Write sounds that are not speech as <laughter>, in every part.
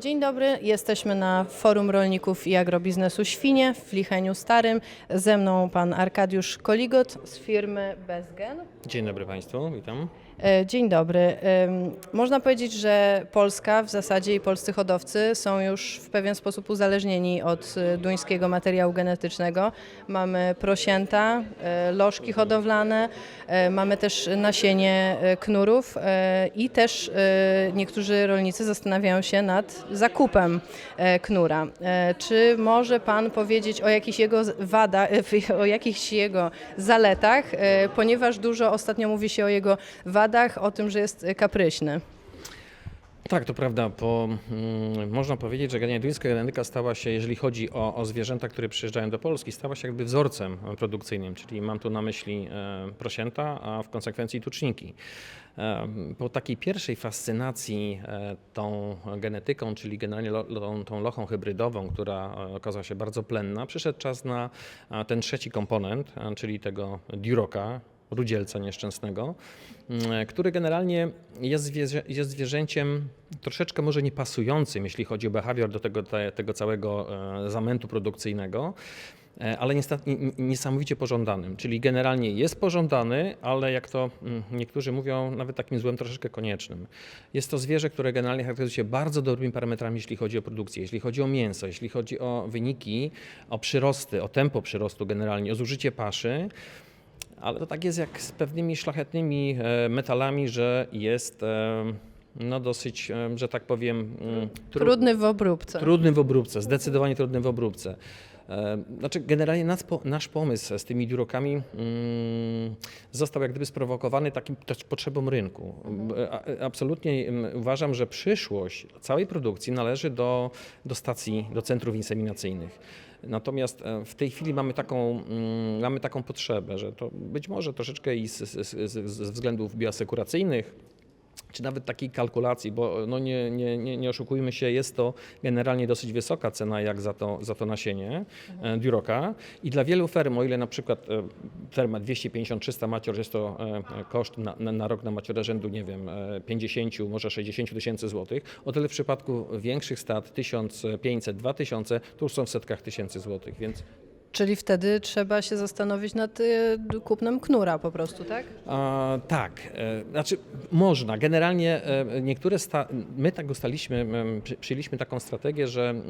Dzień dobry, jesteśmy na Forum Rolników i Agrobiznesu Świnie w Licheniu Starym. Ze mną pan Arkadiusz Koligot z firmy Bezgen. Dzień dobry Państwu, witam. E, Dzień dobry. Można powiedzieć, że Polska w zasadzie i polscy hodowcy są już w pewien sposób uzależnieni od e, duńskiego materiału genetycznego. Mamy prosięta, e, lożki hodowlane, mamy też nasienie knurów i też niektórzy rolnicy zastanawiają się nad zakupem knura. Czy może Pan powiedzieć o jakichś jego wadach, <laughs> o jakichś jego zaletach, ponieważ dużo ostatnio mówi się o jego wadach, o tym, że jest kapryśny. Tak, to prawda, mm, można powiedzieć, że generalnie duńska genetyka stała się, jeżeli chodzi o, o zwierzęta, które przyjeżdżają do Polski, stała się jakby wzorcem produkcyjnym, czyli mam tu na myśli e, prosięta, a w konsekwencji tuczniki. E, po takiej pierwszej fascynacji e, tą genetyką, czyli generalnie lo, lo, tą lochą hybrydową, która e, okazała się bardzo plenna, przyszedł czas na ten trzeci komponent, czyli tego duroka, rudzielca nieszczęsnego, mm, który generalnie jest, zwierzę, jest zwierzęciem troszeczkę może niepasującym, jeśli chodzi o behawior do tego, te, tego całego e, zamętu produkcyjnego, e, ale niesamowicie pożądanym. Czyli generalnie jest pożądany, ale jak to mm, niektórzy mówią, nawet takim złem troszeczkę koniecznym. Jest to zwierzę, które generalnie charakteryzuje się bardzo dobrymi parametrami, jeśli chodzi o produkcję, jeśli chodzi o mięso, jeśli chodzi o wyniki, o przyrosty, o tempo przyrostu generalnie, o zużycie paszy. Ale to tak jest jak z pewnymi szlachetnymi e, metalami, że jest e, no dosyć, e, że tak powiem, mm, tru- Trudny w obróbce. trudny w obróbce, zdecydowanie trudny w obróbce. E, Znaczy, generalnie nasz, po- nasz pomysł z tymi durokami mm, został jak gdyby sprowokowany takim potrzebą rynku. E, a- Absolutnie mm, uważam, że przyszłość całej produkcji należy do, do stacji, do centrów inseminacyjnych. Natomiast e, w tej chwili mamy taką, mm, mamy taką potrzebę, że to być może troszeczkę i z, z, z, z względów bioasekuracyjnych, czy nawet takiej kalkulacji, bo no nie, nie, nie, nie oszukujmy się, jest to generalnie dosyć wysoka cena jak za to, za to nasienie e, Duroka. I dla wielu ferm, o ile na przykład e, ferma 250-300 macior jest to e, e, koszt na, na, na rok na maciorę rzędu, nie wiem, e, 50, może 60 tysięcy złotych, o tyle w przypadku większych stad 1500-2000 to już są w setkach tysięcy złotych, więc Czyli wtedy trzeba się zastanowić nad y, kupnem knura po prostu, tak? A, tak, e, znaczy można. Generalnie e, niektóre, sta- my tak przy- przyjęliśmy taką strategię, że mm,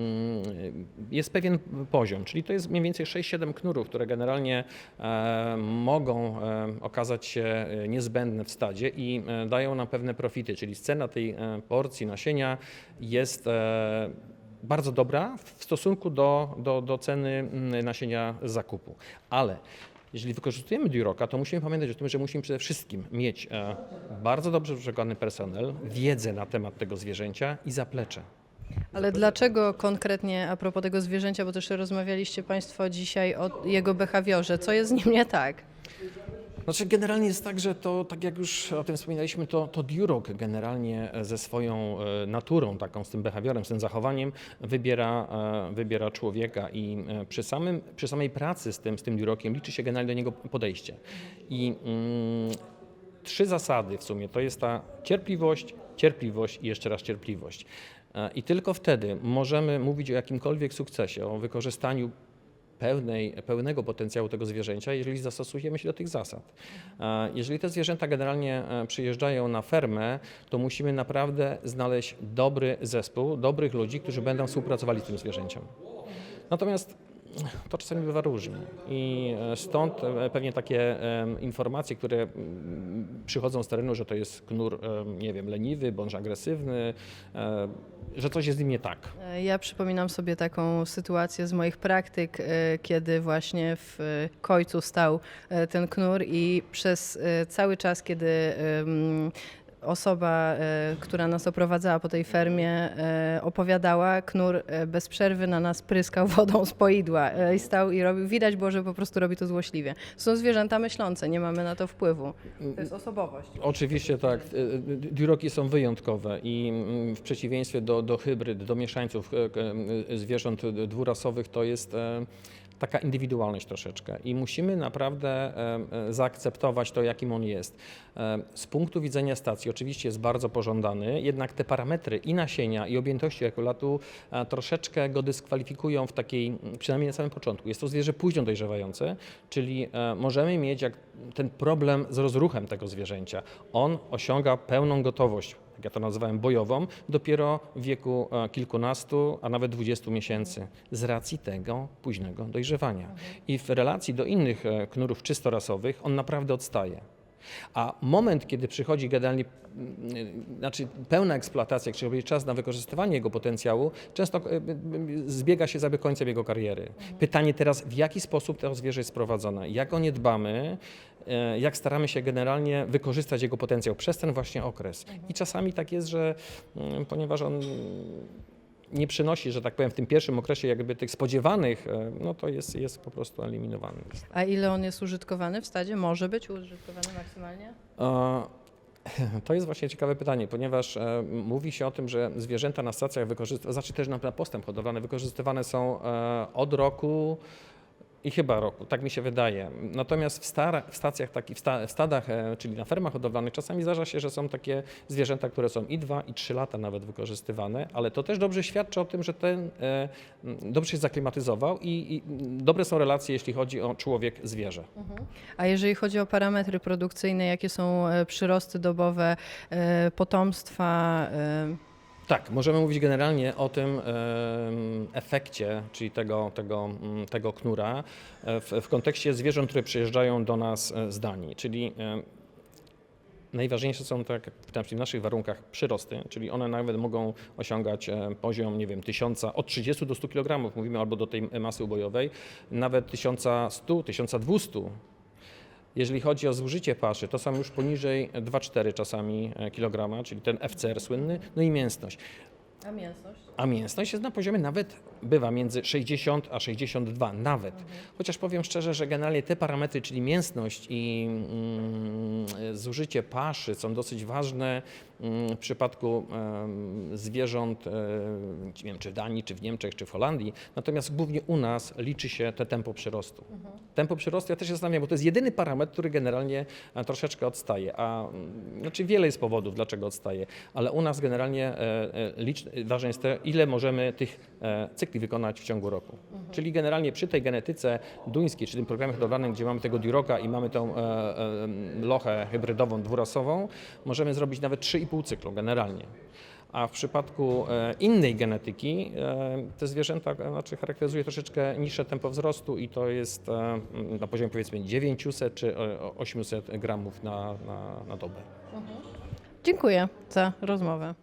jest pewien poziom, czyli to jest mniej więcej 6-7 knurów, które generalnie e, mogą okazać się niezbędne w stadzie i dają nam pewne profity, czyli cena tej porcji nasienia jest bardzo dobra w stosunku do, do, do ceny mm, nasienia z zakupu. Ale jeżeli wykorzystujemy Duroka, to musimy pamiętać o tym, że musimy przede wszystkim mieć e, bardzo dobrze przygotowany personel, wiedzę na temat tego zwierzęcia i zaplecze. Ale dlaczego konkretnie a propos tego zwierzęcia, bo też rozmawialiście Państwo dzisiaj o jego behawiorze, co jest z nim nie tak? Znaczy generalnie jest tak, że to, tak jak już o tym wspominaliśmy, to, to Durok generalnie ze swoją e, naturą, taką z tym behawiorem, z tym zachowaniem wybiera, e, wybiera człowieka i e, przy, samym, przy samej pracy z tym, z tym Durokiem liczy się generalnie do niego podejście. I mm, trzy zasady w sumie, to jest ta cierpliwość, cierpliwość i jeszcze raz cierpliwość. E, I tylko wtedy możemy mówić o jakimkolwiek sukcesie, o wykorzystaniu pełnej, pełnego potencjału tego zwierzęcia, jeżeli zastosujemy się do tych zasad. Jeżeli te zwierzęta generalnie e, przyjeżdżają na fermę, to musimy naprawdę znaleźć dobry zespół, dobrych ludzi, którzy będą współpracowali z tym zwierzęciem. Natomiast to czasami bywa różnie i e, stąd e, pewnie takie informacje, które przychodzą z terenu, że to jest knur, em, nie wiem, leniwy bądź agresywny, e, że coś jest z nim nie tak. E, Ja przypominam sobie taką sytuację z moich praktyk, e, kiedy właśnie w e, kojcu stał e, ten knur i przez e, cały czas, kiedy osoba, e, która nas oprowadzała po tej fermie, e, opowiadała, knur e, bez przerwy na nas pryskał wodą z poidła i stał i robił, widać było, że po prostu robi to złośliwie. Są zwierzęta myślące, nie mamy na to wpływu. To jest osobowość. Oczywiście tak. Y, y, Duroki są wyjątkowe i mm, w przeciwieństwie do, do hybryd, do mieszańców zwierząt dwurasowych, to jest e, taka indywidualność troszeczkę i musimy naprawdę zaakceptować to, jakim on jest. Z punktu widzenia stacji oczywiście jest bardzo pożądany, jednak te parametry i nasienia, i objętości ekolatu e, troszeczkę go dyskwalifikują w takiej, przynajmniej na samym początku. Jest to zwierzę późno dojrzewające, czyli e, możemy mieć jak ten problem z rozruchem tego zwierzęcia. On osiąga pełną gotowość jak ja to nazywałem, bojową, dopiero w wieku e, kilkunastu, a nawet dwudziestu miesięcy, z racji tego późnego dojrzewania. I w relacji do innych e, knurów czysto rasowych on naprawdę odstaje. A moment, kiedy przychodzi generalnie, mm, znaczy pełna eksploatacja, przychodzi czas na wykorzystywanie jego potencjału, często e, zbiega się za końcem jego kariery. Pytanie teraz, w jaki sposób to zwierzę jest prowadzone, jak o nie dbamy, e, jak staramy się generalnie wykorzystać jego potencjał przez ten właśnie okres. I czasami tak jest, że mm, ponieważ on nie przynosi, że tak powiem, w tym pierwszym okresie jakby tych spodziewanych, e, no to jest, jest po prostu eliminowany. A ile on jest użytkowany w stadzie? Może być użytkowany maksymalnie? <laughs> To jest właśnie ciekawe pytanie, ponieważ e, mówi się o tym, że zwierzęta na stacjach wykorzystywane, znaczy też na na postęp hodowlany, wykorzystywane są e, od roku i chyba roku, tak mi się wydaje. Natomiast w, w stacjach, taki, w, sta, w stadach, e, czyli na fermach hodowlanych, czasami zdarza się, że są takie zwierzęta, które są i dwa, i trzy lata nawet wykorzystywane, ale to też dobrze świadczy o tym, że ten e, dobrze się zaklimatyzował i, i dobre są relacje, jeśli chodzi o człowiek-zwierzę. A jeżeli chodzi o parametry produkcyjne, jakie są e, przyrosty dobowe potomstwa? Tak, możemy mówić generalnie o tym efekcie, czyli tego, tego, mm, tego knura e, w, w kontekście zwierząt, które przyjeżdżają do nas e, z Danii, czyli Najważniejsze są, tak w naszych warunkach przyrosty, czyli one nawet mogą osiągać poziom, nie wiem, 1000, od 30 do 100 kg, mówimy albo do tej masy ubojowej, nawet 1100, 1200. Jeżeli chodzi o zużycie paszy, to są już poniżej 2,4 czasami e, kilograma, czyli ten FCR słynny, no i mięsność. A mięsność? A mięsność jest na poziomie nawet, bywa między 60 a 62, nawet. Chociaż powiem szczerze, że generalnie te parametry, czyli mięsność i mm, zużycie paszy są dosyć ważne w przypadku zwierząt, e, nie wiem, czy w Danii, czy w Niemczech, czy w Holandii. Natomiast głównie u nas liczy się te tempo przyrostu. Tempo przyrostu, ja też się zastanawiam, bo to jest jedyny parametr, który generalnie e, troszeczkę odstaje. A mm, znaczy wiele jest powodów, dlaczego odstaje, ale u nas generalnie e, licz, ważne jest to, ile możemy tych cykli wykonać w ciągu roku. Czyli generalnie przy tej genetyce duńskiej, czy tym programie hodowlanym, gdzie mamy tego duroka i mamy tą lochę hybrydową, dwurasową, możemy zrobić nawet 3,5 cyklu generalnie. A w przypadku e, innej genetyki e, te zwierzęta e, znaczy charakteryzuje troszeczkę niższe tempo wzrostu i to jest na poziomie powiedzmy 900 czy e, 800 gramów na, na, na dobę. Dziękuję za rozmowę.